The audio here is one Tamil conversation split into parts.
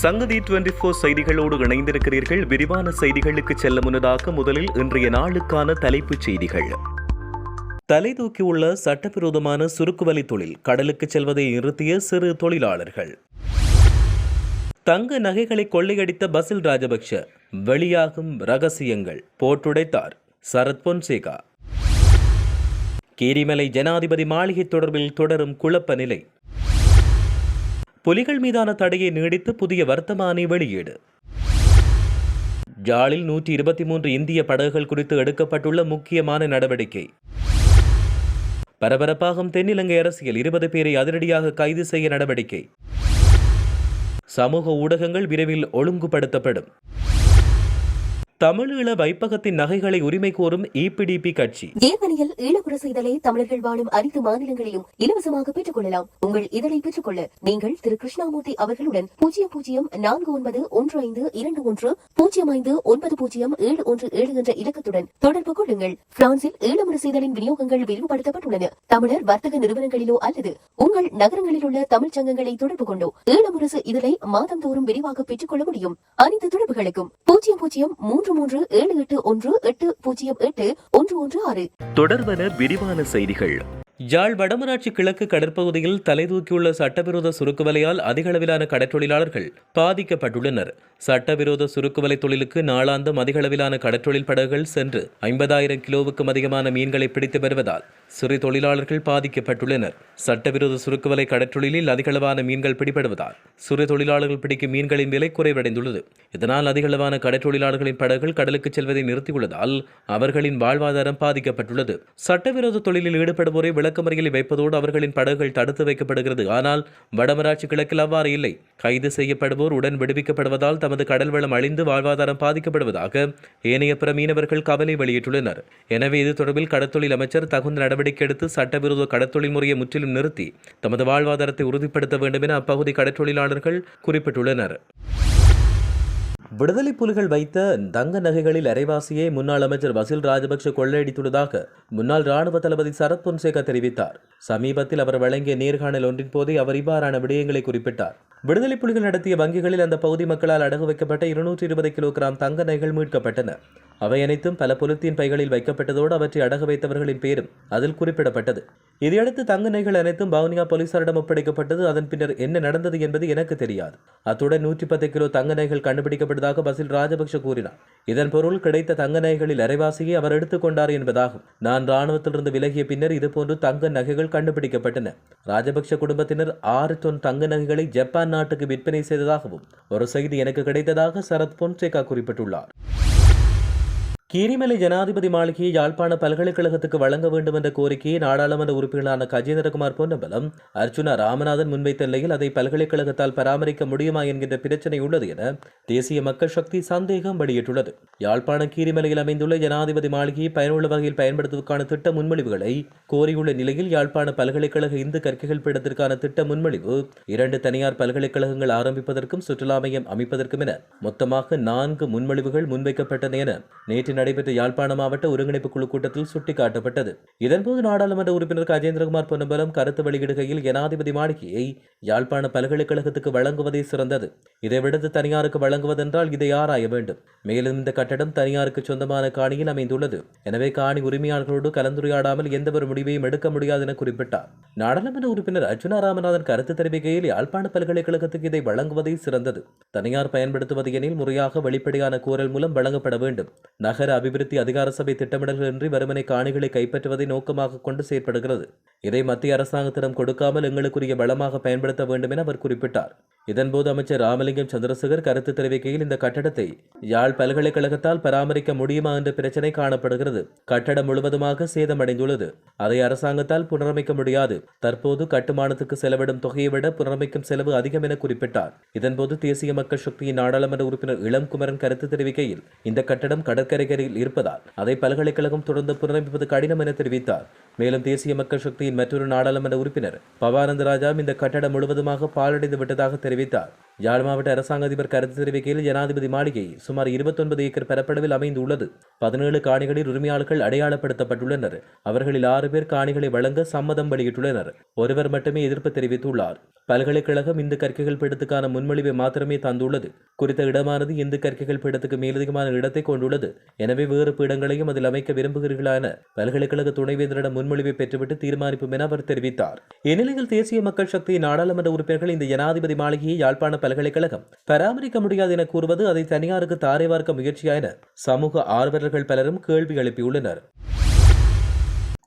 சங்கதி டுவெண்டி போர் செய்திகளோடு இணைந்திருக்கிறீர்கள். விரிவான செய்திகளுக்கு செல்ல முன்னதாக முதலில் இன்றைய நாளுக்கான தலைப்புச் செய்திகள். தலை தூக்கியுள்ள சட்டவிரோதமான சுருக்குவலி தொழில் கடலுக்கு செல்வதை நிறுத்திய சிறு தொழிலாளர்கள். தங்க நகைகளை கொள்ளையடித்த பசில் ராஜபக்ஷ வெளியாகும் ரகசியங்கள் போட்டுடைத்தார் சரத் பொன்சேகா. கீரிமலை ஜனாதிபதி மாளிகை தொடர்பில் தொடரும் குழப்ப நிலை புலிகள் மீதான தடையை நீடித்து புதிய வர்த்தமானி வெளியீடு. ஜாலில் நூற்றி இருபத்தி மூன்று இந்திய படகுகள் குறித்து எடுக்கப்பட்டுள்ள முக்கியமான நடவடிக்கை. பரபரப்பாகும் தென்னிலங்கை அரசியல் இருபது பேரை அதிரடியாக கைது செய்ய நடவடிக்கை. சமூக ஊடகங்கள் விரைவில் ஒழுங்குபடுத்தப்படும். தமிழீழ வைப்பகத்தின் நகைகளை உரிமை கோரும் இபிடிபி கட்சி. ஜேர்மனியில் ஈழப்புரசு செய்தலை தமிழர்கள் வாழும் அனைத்து மாநிலங்களிலும் இலவசமாக பெற்றுக் கொள்ளலாம் உங்கள் இதழை பெற்றுக் கொள்ள நீங்கள் திரு. கிருஷ்ணாமூர்த்தி அவர்களுடன் பூஜ்ஜியம் பூஜ்ஜியம் நான்கு ஒன்பது ஒன்று ஐந்து இரண்டு ஒன்று பூஜ்ஜியம் ஐந்து ஒன்பது பூஜ்ஜியம் ஏழு ஒன்று ஏழு என்ற இலக்கத்துடன் தொடர்பு கொள்ளுங்கள். பிரான்சில் ஈழமுரசு செய்தலின் விநியோகங்கள் விரிவுபடுத்தப்பட்டுள்ளன. தமிழர் வர்த்தக நிறுவனங்களிலோ அல்லது உங்கள் நகரங்களில் உள்ள தமிழ் சங்கங்களை தொடர்பு கொண்டோ ஈழமுரசு இதழை மாதந்தோறும் விரிவாக பெற்றுக் கொள்ள முடியும். அனைத்து தொடர்புகளுக்கும் பூஜ்ஜியம் பூஜ்ஜியம் மூன்று மூன்று ஏழு எட்டு ஒன்று எட்டு பூஜ்ஜியம் எட்டு ஒன்று ஒன்று ஆறு. தொடர்வன விரிவான செய்திகள். யாழ் வடமராட்சி கிழக்கு கடற்பகுதியில் தலைதூக்கியுள்ள சட்டவிரோத சுருக்குவலையால் அதிகளவிலான கடற்றொழிலாளர்கள் பாதிக்கப்பட்டுள்ளனர். சட்டவிரோத சுருக்குவலை தொழிலுக்கு நாளாந்தம் அதிகளவிலான கடற்றொழில் படகுகள் சென்று ஐம்பதாயிரம் கிலோவுக்கும் அதிகமான மீன்களை பிடித்து வருவதால் சிறு தொழிலாளர்கள் பாதிக்கப்பட்டுள்ளனர். சட்டவிரோத சுருக்குவலை கடற்றொழிலில் அதிகளவான மீன்கள் பிடிபடுவதால் சிறு தொழிலாளர்கள் பிடிக்கும் மீன்களின் விலை குறைவடைந்துள்ளது. இதனால் அதிகளவான கடற்றொழிலாளர்களின் படகுகள் கடலுக்கு செல்வதை நிறுத்தியுள்ளதால் அவர்களின் வாழ்வாதாரம் பாதிக்கப்பட்டுள்ளது. சட்டவிரோத தொழிலில் ஈடுபடுவோரை விளக்கமறியலில் வைப்பதோடு அவர்களின் படகுகள் தடுத்து வைக்கப்படுகிறது. ஆனால் வடமராட்சி கிழக்கில் அவ்வாறு இல்லை. கைது செய்யப்படுவோர் உடன் விடுவிக்கப்படுவதால் தமது கடல் வளம் அழிந்து வாழ்வாதாரம் பாதிக்கப்படுவதாக ஏனைய பிற மீனவர்கள் கவலை வெளியிட்டுள்ளனர். எனவே இது தொடர்பில் கடற்தொழில் அமைச்சர் தகுந்த நடவடிக்கை எடுத்து சட்டவிரோத கடத்தொழில் முறையை முற்றிலும் நிறுத்தி தமது வாழ்வாதாரத்தை உறுதிப்படுத்த வேண்டும் என அப்பகுதி கடற்றொழிலாளர்கள் குறிப்பிட்டுள்ளனர். விடுதலை புலிகள் வைத்த தங்க நகைகளில் அரைவாசியை முன்னாள் அமைச்சர் வசில் ராஜபக்ஷ கொள்ளையடித்துள்ளதாக முன்னாள் ராணுவ தளபதி சரத் பொன்சேகா தெரிவித்தார். சமீபத்தில் அவர் வழங்கிய நேர்காணல் ஒன்றின் போதே அவர் இவ்வாறான விடயங்களை குறிப்பிட்டார். விடுதலை புலிகள் நடத்திய வங்கிகளில் அந்த பகுதி மக்களால் அடகு வைக்கப்பட்ட இருநூற்றி இருபது கிலோ கிராம் தங்க நகைகள் மீட்கப்பட்டன. அவை அனைத்தும் பல பொலித்தீன் பைகளில் வைக்கப்பட்டதோடு அவற்றை அடகு வைத்தவர்களின் பேரும் அதில் குறிப்பிடப்பட்டது. இதையடுத்து தங்க நகைகள் அனைத்தும் பவுனியா போலீசாரிடம் ஒப்படைக்கப்பட்டது. அதன் பின்னர் என்ன நடந்தது என்பது எனக்கு தெரியாது. அத்துடன் நூற்றி பத்து கிலோ தங்க நகைகள் கண்டுபிடிக்கப்பட்டதாக பசில் ராஜபக்ஷ கூறினார். இதன் பொருள் கிடைத்த தங்க நகைகளில் அரைவாசியை அவர் எடுத்துக்கொண்டார் என்பதாகும். நான் ராணுவத்திலிருந்து விலகிய பின்னர் இதுபோன்று தங்க நகைகள் கண்டுபிடிக்கப்பட்டன. ராஜபக்ஷ குடும்பத்தினர் ஆறு தொன் தங்க நகைகளை ஜப்பான் நாட்டுக்கு விற்பனை செய்ததாகவும் ஒரு செய்தி எனக்கு கிடைத்ததாக சரத் பொன்சேகா குறிப்பிட்டுள்ளார். கீரிமலை ஜனாதிபதி மாளிகையை யாழ்ப்பாண பல்கலைக்கழகத்துக்கு வழங்க வேண்டும் என்ற கோரிக்கையை நாடாளுமன்ற உறுப்பினரான கஜேந்திரகுமார் பொன்னம்பலம் அர்ஜுனா ராமநாதன் முன்வைத்த நிலையில் அதை பல்கலைக்கழகத்தால் பராமரிக்க முடியுமா என்கின்ற பிரச்சனை உள்ளது என தேசிய மக்கள் சக்தி சந்தேகம் வெளியிட்டுள்ளது. யாழ்ப்பாண கீரிமலையில் அமைந்துள்ள ஜனாதிபதி மாளிகையை பயனுள்ள வகையில் பயன்படுத்துவதற்கான திட்ட முன்மொழிவுகளை கோரியுள்ள நிலையில் யாழ்ப்பாண பல்கலைக்கழக இந்து கற்கைகள் பீடத்திற்கான திட்ட முன்மொழிவு இரண்டு தனியார் பல்கலைக்கழகங்கள் ஆரம்பிப்பதற்கும் சுற்றுலா மையம் அமைப்பதற்கும் என மொத்தமாக நான்கு முன்மொழிவுகள் முன்வைக்கப்பட்டன என நேற்று நடைபெற்ற யாழ்ப்பாண மாவட்ட ஒருங்கிணைப்பு குழு கூட்டத்தில் சுட்டிக்காட்டப்பட்டது. இதன்போது நாடாளுமன்ற உறுப்பினர் கஜேந்திரகுமார் பொன்னம்பலம் கருத்து வெளியிடுகையில் ஜனாதிபதி மாளிகையை யாழ்ப்பாண பல்கலைக்கழகத்துக்கு வழங்குவதே சிறந்தது. இதை விடுத்து தனியாருக்கு வழங்குவதென்றால் இதை ஆராய வேண்டும். மேலும் இந்த கட்டடம் தனியாருக்கு சொந்தமான காணியில் அமைந்துள்ளது. எனவே காணி உரிமையாளர்களோடு கலந்துரையாடாமல் எந்தவொரு முடிவையும் எடுக்க முடியாது என குறிப்பிட்டார். நாடாளுமன்ற உறுப்பினர் அர்ஜுனா ராமநாதன் கருத்து தெரிவிக்கையில் யாழ்ப்பாண பல்கலைக்கழகத்துக்கு இதை வழங்குவதே சிறந்தது. தனியார் பயன்படுத்துவது எனில் முறையாக வெளிப்படையான கோரல் மூலம் வழங்கப்பட வேண்டும். நகர அபிவிருத்தி அதிகார சபை திட்டமிடல்களின்றி வருமனை காணிகளை கைப்பற்றுவதை நோக்கமாக கொண்டு செயற்படுகிறது. இதை மத்திய அரசாங்கத்திடம் கொடுக்காமல் எங்களுக்குரிய வளமாக பயன்படுத்த வேண்டும் என அவர் குறிப்பிட்டார். இதன்போது அமைச்சர் ராமலிங்கம் சந்திரசேகர் கருத்து தெரிவிக்கையில் இந்த கட்டடத்தை யாழ் பல்கலைக்கழகத்தால் பராமரிக்க முடியுமா என்ற பிரச்சனை காணப்படுகிறது. கட்டடம் முழுவதுமாக சேதமடைந்துள்ளது. அதை அரசாங்கத்தால் புனரமைக்க முடியாது. தற்போது கட்டுமானத்துக்கு செலவிடும் தொகையை விட புனரமைக்கும் செலவு அதிகம் என குறிப்பிட்டார். இதன்போது தேசிய மக்கள் சக்தியின் நாடாளுமன்ற உறுப்பினர் இளம்குமரன் கருத்து தெரிவிக்கையில் இந்த கட்டடம் கடற்கரைக்கரையில் இருப்பதால் அதை பல்கலைக்கழகம் தொடர்ந்து புனரமைப்பது கடினம் என தெரிவித்தார். மேலும் தேசிய மக்கள் சக்தியின் மற்றொரு நாடாளுமன்ற உறுப்பினர் பவானந்த ராஜா இந்த கட்டடம் முழுவதுமாக பாழடைந்து விட்டதாக தெரிவித்தார். தெரிவித்தார். யாழ் மாவட்ட அரசாங்க அதிபர் கருத்து தெரிவிக்கையில் ஜனாதிபதி மாளிகை சுமார் 29 ஏக்கர் பரப்பளவில் அமைந்துள்ளது. பதினேழு காணிகளில் உரிமையாளர்கள் அடையாளப்படுத்தப்பட்டுள்ளனர். அவர்களில் ஆறு பேர் காணிகளை வழங்க சம்மதம் வெளியிட்டுள்ளனர். ஒருவர் மட்டுமே எதிர்ப்பு தெரிவித்துள்ளார். பல்கலைக்கழகம் இந்து கற்கைகள் பீடத்துக்கான முன்மொழிவை மாத்திரமே தந்துள்ளது. குறித்த இடமானது இந்து கற்கைகள் பீடத்துக்கு மேலதிகமான இடத்தை கொண்டுள்ளது. எனவே வேறு பீடங்களையும் அதில் அமைக்க விரும்புகிறீர்களா என பல்கலைக்கழக துணைவேந்தரிடம் முன்மொழிவை பெற்றுவிட்டு தீர்மானிப்போம் என அவர் தெரிவித்தார். இந்நிலையில் தேசிய மக்கள் சக்தி நாடாளுமன்ற உறுப்பினர்கள் இந்த ஜனாதிபதி மாளிகையை யாழ்ப்பாண பல்கலைக்கழகம். பராமரிக்க முடியாது என கூறுவது அதை தனியாருக்கு தாரை வார்க்க முயற்சியா என சமூக ஆர்வலர்கள் பலரும் கேள்வி எழுப்பியுள்ளனர்.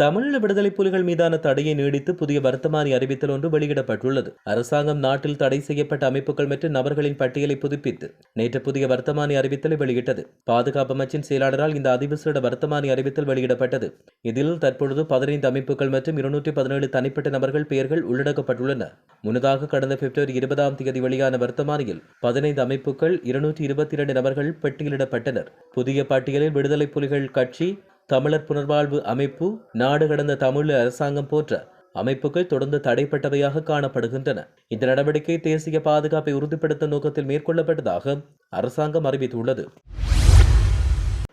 தமிழீழ விடுதலை புலிகள் மீதான தடையை நீடித்து புதிய வர்த்தமானி அறிவித்தல் ஒன்று வெளியிடப்பட்டுள்ளது. அரசாங்கம் நாட்டில் தடை செய்யப்பட்ட அமைப்புகள் மற்றும் நபர்களின் பட்டியலை புதுப்பித்து நேற்று புதிய வர்த்தமானி அறிவித்தலை வெளியிட்டது. பாதுகாப்பு அமைச்சின் செயலாளரால் இந்த அதிவிசேட வர்த்தமானி அறிவித்தல் வெளியிடப்பட்டது. இதில் தற்பொழுது பதினைந்து அமைப்புகள் மற்றும் இருநூற்றி பதினேழு தனிப்பட்ட நபர்கள் பெயர்கள் உள்ளடக்கப்பட்டுள்ளன. முன்னதாக கடந்த பிப்ரவரி இருபதாம் தேதி வெளியான வர்த்தமானியில் பதினைந்து அமைப்புகள் இருநூற்றி இருபத்தி இரண்டு நபர்கள் பட்டியலிடப்பட்டனர். புதிய பட்டியலில் விடுதலை புலிகள் கட்சி தமிழர் புனர்வாழ்வு அமைப்பு நாடு கடந்த தமிழ் அரசாங்கம் போன்ற அமைப்புகள் தொடர்ந்து தடைப்பட்டவையாக காணப்படுகின்றன. இந்த நடவடிக்கை தேசிய பாதுகாப்பை உறுதிப்படுத்தும் நோக்கத்தில் மேற்கொள்ளப்பட்டதாக அரசாங்கம் அறிவித்துள்ளது.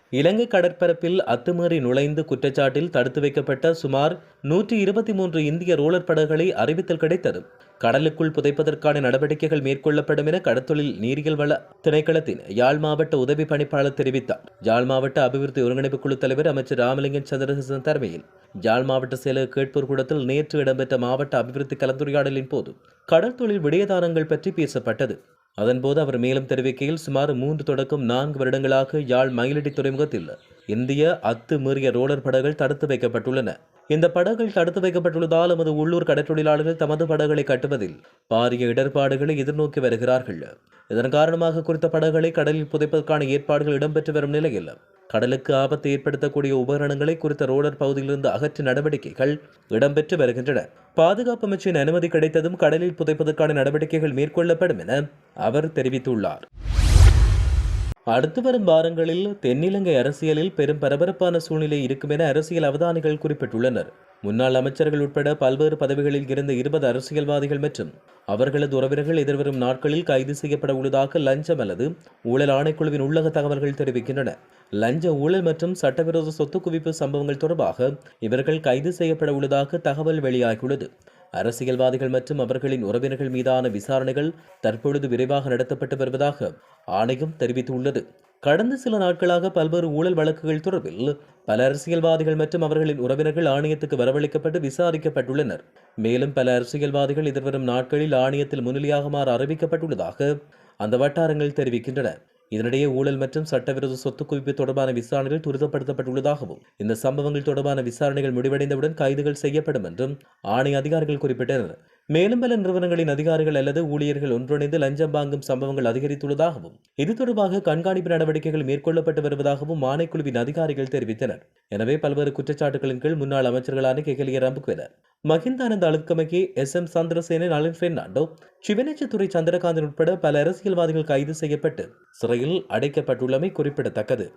இலங்கை கடற்பரப்பில் அத்துமீறி நுழைந்து குற்றச்சாட்டில் தடுத்து வைக்கப்பட்ட சுமார் நூற்றி இருபத்தி மூன்று இந்திய ரோலர் படகுகளை அறிவித்தல் கிடைத்தது. கடலுக்குள் புதைப்பதற்கான நடவடிக்கைகள் மேற்கொள்ளப்படும் என கடத்தொழில் நீரியல் வள திணைக்களத்தின் யாழ் மாவட்ட உதவி பணிப்பாளர் தெரிவித்தார். யாழ் மாவட்ட அபிவிருத்தி ஒருங்கிணைப்பு குழு தலைவர் அமைச்சர் ராமலிங்கன் சந்திரசேகரன் தலைமையில் யாழ் மாவட்ட செயலக கேட்பூர் கூடத்தில் நேற்று இடம்பெற்ற மாவட்ட அபிவிருத்தி கலந்துரையாடலின் போது கடற்தொழில் விடயதானங்கள் பற்றி பேசப்பட்டது. அதன்போது அவர் மேலும் தெரிவிக்கையில் சுமார் மூன்று தொடக்கம் நான்கு வருடங்களாக யாழ் மயிலடி துறைமுகத்தில் இந்திய அத்துமீறிய ரோலர் படகுகள் தடுத்து வைக்கப்பட்டுள்ளன. இந்த படகுகள் தடுத்து வைக்கப்பட்டுள்ளதால் நமது உள்ளூர் கடற்றொழிலாளர்கள் தமது படகுகளை கட்டுவதில் பாரிய இடர்பாடுகளை எதிர்நோக்கி வருகிறார்கள். இதன் காரணமாக குறித்த படகுகளை கடலில் புதைப்பதற்கான ஏற்பாடுகள் இடம்பெற்று வரும் நிலையில் கடலுக்கு ஆபத்தை ஏற்படுத்தக்கூடிய உபகரணங்களை குறித்த ரோலர் பகுதியிலிருந்து அகற்ற நடவடிக்கைகள் இடம்பெற்று வருகின்றன. பாதுகாப்பு அமைச்சின் அனுமதி கிடைத்ததும் கடலில் புதைப்பதற்கான நடவடிக்கைகள் மேற்கொள்ளப்படும் என அவர் தெரிவித்துள்ளார். அடுத்து வரும் வாரங்களில் தென்னிலங்கை அரசியலில் பெரும் பரபரப்பான சூழ்நிலை இருக்கும் என அரசியல் அவதானிகள் குறிப்பிட்டுள்ளனர். முன்னாள் அமைச்சர்கள் உட்பட பல்வேறு பதவிகளில் இருந்த இருபது அரசியல்வாதிகள் மற்றும் அவர்களது உறவினர்கள் எதிர்வரும் நாட்களில் கைது செய்யப்பட உள்ளதாக லஞ்சம் அல்லது ஊழல் ஆணைக்குழுவின் உள்ளக தகவல்கள் தெரிவிக்கின்றன. லஞ்ச ஊழல் மற்றும் சட்டவிரோத சொத்து குவிப்பு சம்பவங்கள் தொடர்பாக இவர்கள் கைது செய்யப்பட உள்ளதாக தகவல் வெளியாகியுள்ளது. அரசியல்வாதிகள் மற்றும் அவர்களின் உறவினர்கள் மீதான விசாரணைகள் தற்பொழுது விரைவாக நடத்தப்பட்டு வருவதாக ஆணையம் தெரிவித்துள்ளது. கடந்த சில நாட்களாக பல்வேறு ஊழல் வழக்குகள் தொடர்பில் பல அரசியல்வாதிகள் மற்றும் அவர்களின் உறவினர்கள் ஆணையத்துக்கு வரவழைக்கப்பட்டு விசாரிக்கப்பட்டுள்ளனர். மேலும் பல அரசியல்வாதிகள் எதிர்வரும் நாட்களில் ஆணையத்தில் முன்னிலையாகுமாறு அறிவிக்கப்பட்டுள்ளதாக அந்த வட்டாரங்கள் தெரிவிக்கின்றன. இதனிடையே ஊழல் மற்றும் சட்டவிரோத சொத்து குவிப்பு தொடர்பான விசாரணைகள் துரிதப்படுத்தப்பட்டுள்ளதாகவும் இந்த சம்பவங்கள் தொடர்பான விசாரணைகள் முடிவடைந்தவுடன் கைதுகள் செய்யப்படும் என்றும் ஆணைய அதிகாரிகள் குறிப்பிட்டனர். மேலும் பல நிறுவனங்களின் அதிகாரிகள் அல்லது ஊழியர்கள் ஒன்றிணைந்து லஞ்சம் வாங்கும் சம்பவங்கள் அதிகரித்துள்ளதாகவும் இது தொடர்பாக கண்காணிப்பு நடவடிக்கைகள் மேற்கொள்ளப்பட்டு வருவதாகவும் ஆணைக்குழுவின் அதிகாரிகள் தெரிவித்தனர். எனவே பல்வேறு குற்றச்சாட்டுகளின் கீழ் முன்னாள் அமைச்சர்களான கெகலிய ரம்புக்வெல மஹிந்தானந்த அழுத்கமகி எஸ். எம். சந்திரசேனன் நளின் பெர்னாண்டோ சிவனேச்சத்துறை சந்திரகாந்தன் உட்பட பல அரசியல்வாதிகள் கைது செய்யப்பட்டு சிறையில் அடைக்கப்பட்டுள்ளமை குறிப்பிடத்தக்கது.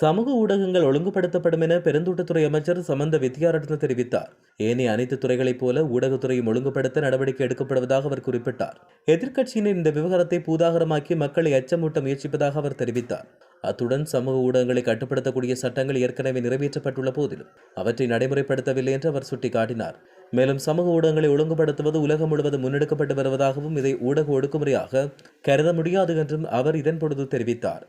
சமூக ஊடகங்கள் ஒழுங்குபடுத்தப்படும் என பெருந்தோட்டத்துறை அமைச்சர் சமந்த வித்யாரத்ன தெரிவித்தார். ஏனைய அனைத்து துறைகளைப் போல ஊடகத்துறையும் ஒழுங்குபடுத்த நடவடிக்கை எடுக்கப்படுவதாக அவர் குறிப்பிட்டார். எதிர்க்கட்சியினர் இந்த விவகாரத்தை பூதாகரமாக்கி மக்களை அச்சமூட்ட முயற்சிப்பதாக அவர் தெரிவித்தார். அத்துடன் சமூக ஊடகங்களை கட்டுப்படுத்தக்கூடிய சட்டங்கள் ஏற்கனவே நிறைவேற்றப்பட்டுள்ள போதிலும் அவற்றை நடைமுறைப்படுத்தவில்லை என்று அவர் சுட்டிக்காட்டினார். மேலும் சமூக ஊடகங்களை ஒழுங்குபடுத்துவது உலகம் முழுவதும் முன்னெடுக்கப்பட்டு வருவதாகவும் இதை ஊடக ஒடுக்குமுறையாக கருத முடியாது என்றும் அவர் இதன் பொழுது தெரிவித்தார்.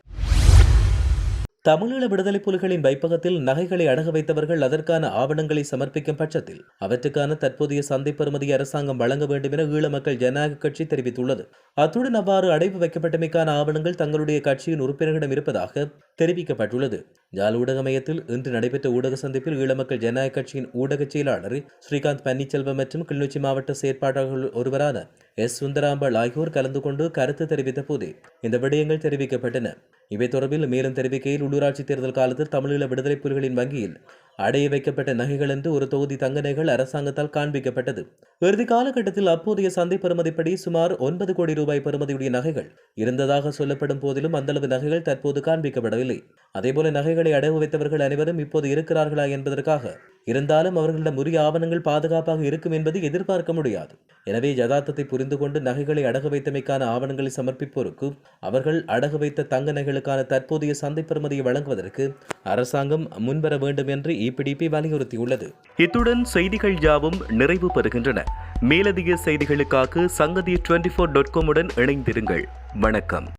தமிழீழ விடுதலை புலிகளின் வைப்பகத்தில் நகைகளை அடகு வைத்தவர்கள் அதற்கான ஆவணங்களை சமர்ப்பிக்கும் பட்சத்தில் அவற்றுக்கான தற்போதைய சந்தை பெறுமதி அரசாங்கம் வழங்க வேண்டும் என ஈழ மக்கள் ஜனநாயக கட்சி தெரிவித்துள்ளது. அத்துடன் அவ்வாறு அடைவு வைக்கப்பட்டமைக்கான ஆவணங்கள் தங்களுடைய கட்சியின் உறுப்பினர்களிடம் இருப்பதாக தெரிவிக்கப்பட்டுள்ளது. ஜால் ஊடக மையத்தில் இன்று நடைபெற்ற ஊடக சந்திப்பில் ஈழ மக்கள் ஜனநாயக கட்சியின் ஊடக செயலாளர் ஸ்ரீகாந்த் பன்னீர்செல்வம் மற்றும் கிளிநொச்சி மாவட்ட செயற்பாட்டாளர்கள் ஒருவரான எஸ். சுந்தராம்பாள் ஆகியோர் கலந்து கொண்டு கருத்து தெரிவித்த போதே இந்த விடயங்கள் தெரிவிக்கப்பட்டன. இவை தொடர்பில் மேலும் தெரிவிக்கையில் உள்ளூராட்சி தேர்தல் காலத்தில் தமிழீழ விடுதலை புலிகளின் வங்கியில் அடைய வைக்கப்பட்ட நகைகள் என்று ஒரு தொகுதி தங்க நகைகள் அரசாங்கத்தால் காண்பிக்கப்பட்டது. இறுதி காலகட்டத்தில் அப்போதைய சந்தை பெறுமதிப்படி சுமார் ஒன்பது கோடி ரூபாய் பெறுமதியுடைய நகைகள் இருந்ததாக சொல்லப்படும் போதிலும் அந்தளவு நகைகள் தற்போது காண்பிக்கப்படவில்லை. அதேபோல நகைகளை அடகு வைத்தவர்கள் அனைவரும் இப்போது இருக்கிறார்களா என்பதற்காக இருந்தாலும் அவர்களிடம் உரிய ஆவணங்கள் பாதுகாப்பாக இருக்கும் என்பது எதிர்பார்க்க முடியாது. எனவே யதார்த்தத்தை புரிந்து கொண்டு நகைகளை அடகு வைத்தமைக்கான ஆவணங்களை சமர்ப்பிப்போருக்கு அவர்கள் அடகு வைத்த தங்க நகைகளுக்கான தற்போதைய சந்தை பெறுமதியை வழங்குவதற்கு அரசாங்கம் முன்வர வேண்டும் என்று இபிடிபி வலியுறுத்தியுள்ளது. இத்துடன் செய்திகள் யாவும் நிறைவு பெறுகின்றன. மேலதிக செய்திகளுக்காக சங்கதி டுவெண்டி ஃபோர் டாட் காமுடன் இணைந்திருங்கள். வணக்கம்.